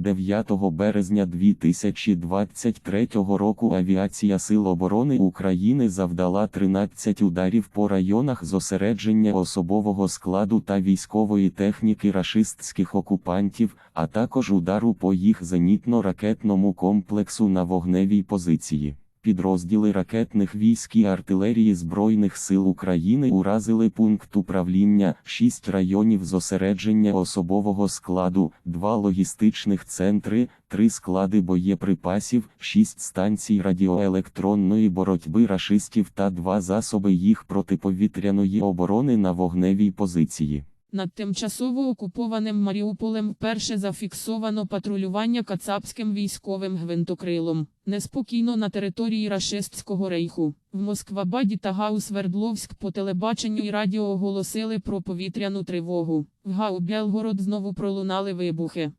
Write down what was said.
9 березня 2023 року авіація Сил оборони України завдала 13 ударів по районах зосередження особового складу та військової техніки рашистських окупантів, а також удару по їх зенітно-ракетному комплексу на вогневій позиції. Підрозділи ракетних військ і артилерії Збройних сил України уразили пункт управління, 6 районів зосередження особового складу, 2 логістичних центри, 3 склади боєприпасів, 6 станцій радіоелектронної боротьби рашистів та 2 засоби їх протиповітряної оборони на вогневій позиції. Над тимчасово окупованим Маріуполем вперше зафіксовано патрулювання кацапським військовим гвинтокрилом. Неспокійно на території Рашистського рейху. В Москвабаді та Гау Свердловськ по телебаченню і радіо оголосили про повітряну тривогу. В Гау Белгород знову пролунали вибухи.